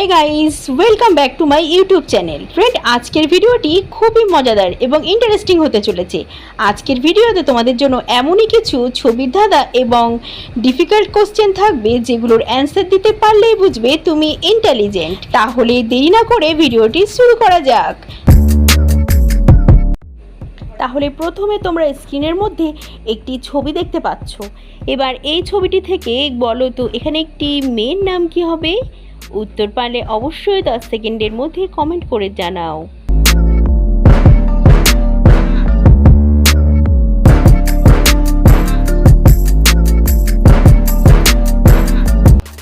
Hey guys welcome back to my YouTube channel friend আজকের ভিডিওটি খুবই মজাদার এবং ইন্টারেস্টিং হতে চলেছে। আজকের ভিডিওতে তোমাদের জন্য এমনই কিছু ছবির ধাঁধা এবং ডিফিকাল্ট কোশ্চেন থাকবে, যেগুলোর অ্যান্সার দিতে পারলেই বুঝবে তুমি ইন্টেলিজেন্ট তাহলে দেরি না করে ভিডিওটি শুরু করা যাক। তাহলে প্রথমে তোমরা স্ক্রিনের মধ্যে একটি ছবি দেখতে পাচ্ছ। এবার এই ছবিটি থেকে বলো তো, এখানে একটি মেয়ের নাম কি হবে? উত্তর পারলে অবশ্যই দশ সেকেন্ডের মধ্যে কমেন্ট করে জানাও।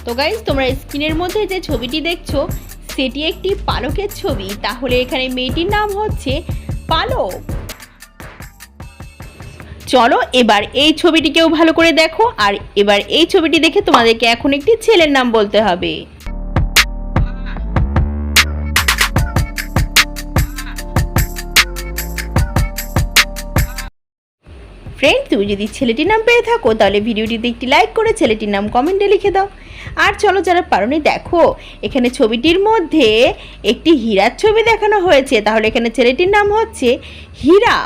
তো গাইজ তোমরা স্ক্রিনের মধ্যে যে ছবিটি দেখছ, সেটি একটি পালকের ছবি। তাহলে এখানে মেয়েটির নাম হচ্ছে পালক। চলো, এবার এই ছবিটিকেও ভালো করে দেখো। আর এবার এই ছবিটি দেখে তোমাদেরকে এখন একটি ছেলের নাম বলতে হবে। ফ্রেন্ড তুমি যদি ছেলেটির নাম পেয়ে থাকো, তাহলে ভিডিওটিতে একটি লাইক করে ছেলেটির নাম কমেন্টে লিখে দাও। আর চলো, যারা পারোনি, দেখো, এখানে ছবিটির মধ্যে একটি হীরার ছবি দেখানো হয়েছে। তাহলে এখানে ছেলেটির নাম হচ্ছে হীরা।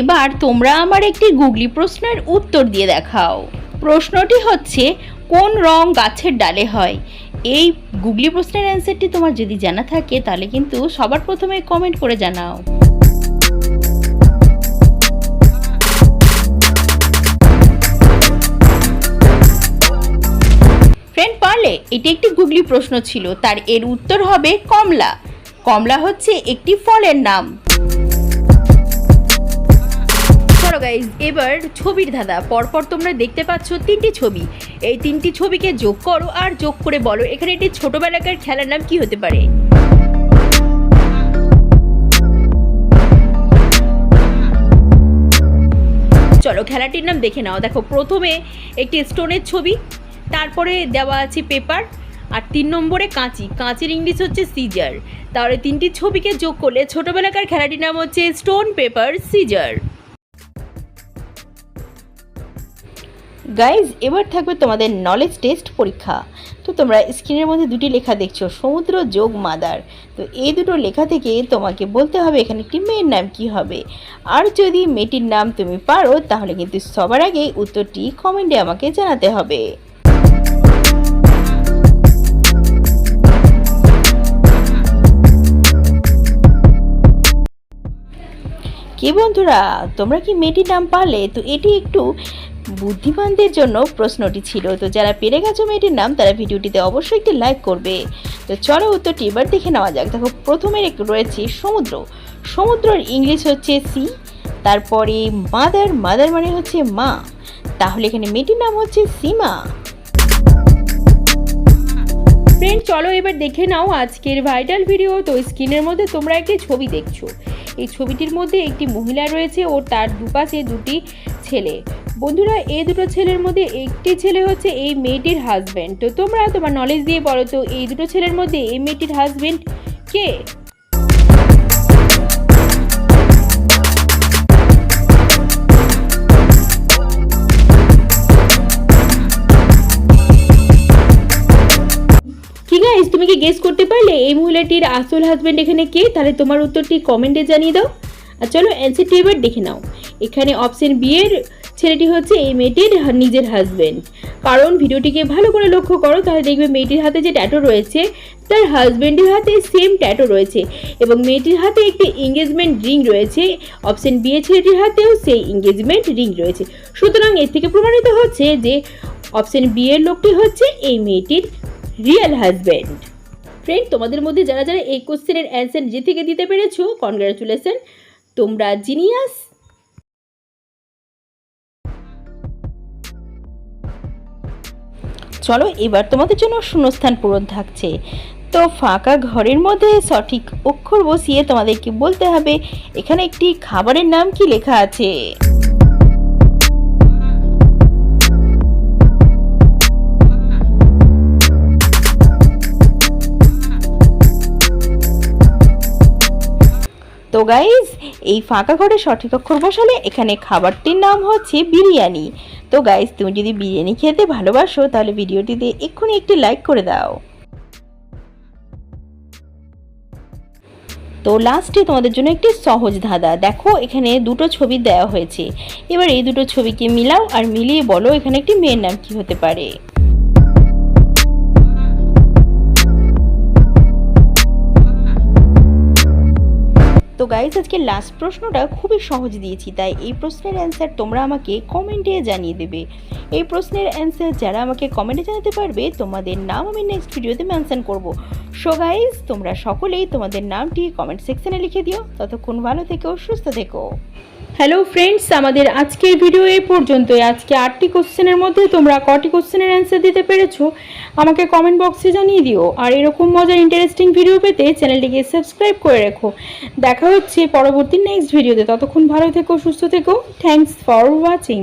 এবার তোমরা আমার একটি গুগলি প্রশ্নের উত্তর দিয়ে দেখাও। প্রশ্নটি হচ্ছে, কোন রং গাছের ডালে হয়? এই গুগলি প্রশ্নের অ্যান্সারটি তোমার যদি জানা থাকে, তাহলে কিন্তু সবার প্রথমে কমেন্ট করে জানাও। ফ্রেন্ড পারলে এটি একটি গুগলি প্রশ্ন ছিল, তার এর উত্তর হবে কমলা। কমলা হচ্ছে একটি ফলের নাম। চলো গাইজ এবার ছবির ধাঁধা। পরপর তোমরা দেখতে পাচ্ছ তিনটি ছবি। এই তিনটি ছবিকে যোগ করো আর যোগ করে বলো, এখানে একটি ছোটবেলাকার খেলার নাম কি হতে পারে? চলো খেলাটির নাম দেখে নাও। দেখো, প্রথমে একটি স্টোনের ছবি, তারপরে দেওয়া আছে পেপার, আর তিন নম্বরে কাঁচি। কাঁচির ইংলিশ হচ্ছে সিজার। তাহলে তিনটি ছবিকে যোগ করলে ছোটবেলাকার খেলাটির নাম হচ্ছে স্টোন, পেপার, সিজার। গাইজ এবার থাকবে তোমাদের নলেজ টেস্ট পরীক্ষা। তো তোমরা স্ক্রিনের মধ্যে দুটি লেখা দেখছ, সমুদ্র, যোগ, মাদার। তো এই দুটো লেখা থেকে তোমাকে বলতে হবে এখানে একটি মেয়ের নাম কি হবে। আর যদি মেয়েটির নাম তুমি পারো, তাহলে কিন্তু সবার আগে উত্তরটি কমেন্টে আমাকে জানাতে হবে। কি বন্ধুরা, তোমরা কি মেয়েটির নাম পারলে? তো এটি একটু বুদ্ধিমানদের জন্য প্রশ্নটি ছিল। তো যারা পেরে গেছো মেয়েটির নাম, তারা ভিডিওটিতে অবশ্যই একটি লাইক করবে। তো চলো উত্তরটি এবার দেখে নেওয়া যাক। দেখো, প্রথমের রয়েছে সমুদ্র। সমুদ্রর ইংলিশ হচ্ছে সি, তারপরে মাদার মাদার মানে হচ্ছে মা। তাহলে এখানে মেয়েটির নাম হচ্ছে সীমা। ফ্রেন্ড চলো এবার দেখে নাও আজকের ভাইটাল ভিডিও তো স্ক্রিনের মধ্যে তোমরা একটি ছবি দেখছ। এই ছবিটির মধ্যে একটি মহিলা রয়েছে ও তার দুপাশে দুটি ছেলে। বন্ধুরা এই দুটো ছেলের মধ্যে একটি ছেলে হচ্ছে এই মেয়েটির হাজব্যান্ড তো তোমরা তোমার নলেজ দিয়ে বলো তো এই দুটো ছেলের মধ্যে এই মেয়েটির হাজব্যান্ড কে? কি গেস করতে পারলে এই মহিলাটির আসল হাজব্যান্ড এখানে কে? তাহলে তোমার উত্তরটি কমেন্টে জানিয়ে দাও। আর চলো অ্যান্সারটি এবার দেখে নাও। এখানে অপশন বি এর ছেলেটি হচ্ছে এই মেয়েটির নিজের হাজব্যান্ড কারণ ভিডিওটিকে ভালো করে লক্ষ্য করো, তাহলে দেখবে মেয়েটির হাতে যে ট্যাটু রয়েছে, তার হাজব্যান্ডের হাতে সেম ট্যাটু রয়েছে। এবং মেয়েটির হাতে একটি এঙ্গেজমেন্ট রিং রয়েছে। অপশন বি এর ছেলেটির হাতেও সেই এঙ্গেজমেন্ট রিং রয়েছে। সুতরাং এর থেকে প্রমাণিত হচ্ছে যে অপশন বি এর লোকটি হচ্ছে এই মেয়েটির রিয়েল হাজব্যান্ড ফ্রেন্ড তোমাদের মধ্যে যারা যারা এই কোশ্চেনের অ্যান্সার নিজে থেকে দিতে পেরেছ কনগ্রাচুলেশন তোমরা জিনিয়াস চলো এবার তোমাদের জন্য শূন্যস্থান পূরণ থাকছে। তো ফাঁকা ঘরের মধ্যে সঠিক অক্ষর বসিয়ে তোমাদেরকে বলতে হবে, এখানে একটি খাবারের নাম কি লেখা আছে? তো গাইজ এই ফাঁকা ঘরে সঠিক অক্ষর বসালে এখানে খাবারটির নাম হচ্ছে বিরিয়ানি। তো গাইজ তুমি যদি বিরিয়ানি খেতে ভালোবাসো, তাহলে ভিডিওটিতে এক্ষুনি একটি লাইক করে দাও। তো লাস্টে তোমাদের জন্য একটি সহজ ধাঁধা। দেখো, এখানে দুটো ছবি দেওয়া হয়েছে। এবার এই দুটো ছবিকে মিলাও আর মিলিয়ে বলো এখানে একটি মেয়ের নাম কি হতে পারে। তো গাইজ আজকে লাস্ট প্রশ্নটা খুবই সহজ দিয়েছি, তাই এই প্রশ্নের অ্যান্সার তোমরা আমাকে কমেন্টে জানিয়ে দেবে। এই প্রশ্নের অ্যান্সার যারা আমাকে কমেন্টে জানাতে পারবে, তোমাদের নাম আমি নেক্সট ভিডিওতে মেনশন করব। সো গাইজ তোমরা সকলেই তোমাদের নামটি কমেন্ট সেকশনে লিখে দিও। ততক্ষণ ভালো থেকো, সুস্থ থেকো। হ্যালো ফ্রেন্ডস আমাদের আজকের ভিডিও এই পর্যন্তই। আজকে আটটি কোশ্চেনের মধ্যে তোমরা কটি কোশ্চেনের অ্যান্সার দিতে পেরেছ, আমাকে কমেন্ট বক্সে জানিয়ে দিও। আর এরকম মজার ইন্টারেস্টিং ভিডিও পেতে চ্যানেলটিকে সাবস্ক্রাইব করে রেখো। দেখা হচ্ছে পরবর্তী নেক্সট ভিডিওতে ততক্ষণ ভালো থেকো, সুস্থ থেকো। Thanks for watching